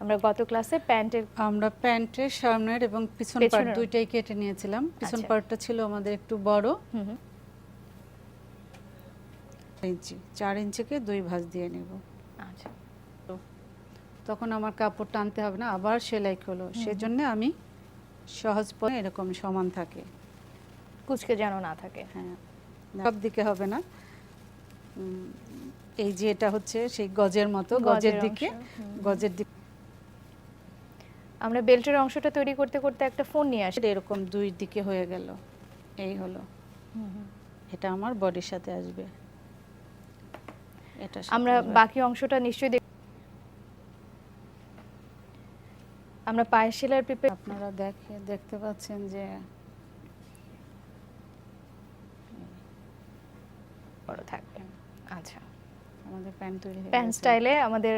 আমরা গত ক্লাসে প্যান্টের আমরা প্যান্টের সামনের এবং পিছন পার্ট দুইটাই কেটে নিয়েছিলাম। পিছন আচ্ছা। পার্টটা ছিল আমাদের একটু বড়। ইঞ্চি চার ইঞ্চিকে দুই ভাঁজ দিয়ে নেব। আচ্ছা। তখন আমার কাপড় টানতে হবে না আবার সেলাই হলো সেজন্য আমি সহজ পথে এরকম সমান থাকে। কুচকে যেন না থাকে। হ্যাঁ সব দিকে হবে না। এই যে এটা হচ্ছে সেই গজের মতো গজের দিকে। গজের দিকে আমরা বেল্টের অংশটা তৈরি করতে করতে একটা ফোন নিয়ে আসি। এরকম দুই দিকে হয়ে গেল। এই হলো। এটা আমার বডির সাথে আসবে। এটা আমরা বাকি অংশটা নিশ্চয়ই আমরা পায়ের সেলাইয়ের পেপে আপনারা দেখে দেখতে পাচ্ছেন যে বড় থাকবে। আচ্ছা। আমাদের প্যান্ট তৈরি হয়ে প্যান্ট স্টাইলে আমাদের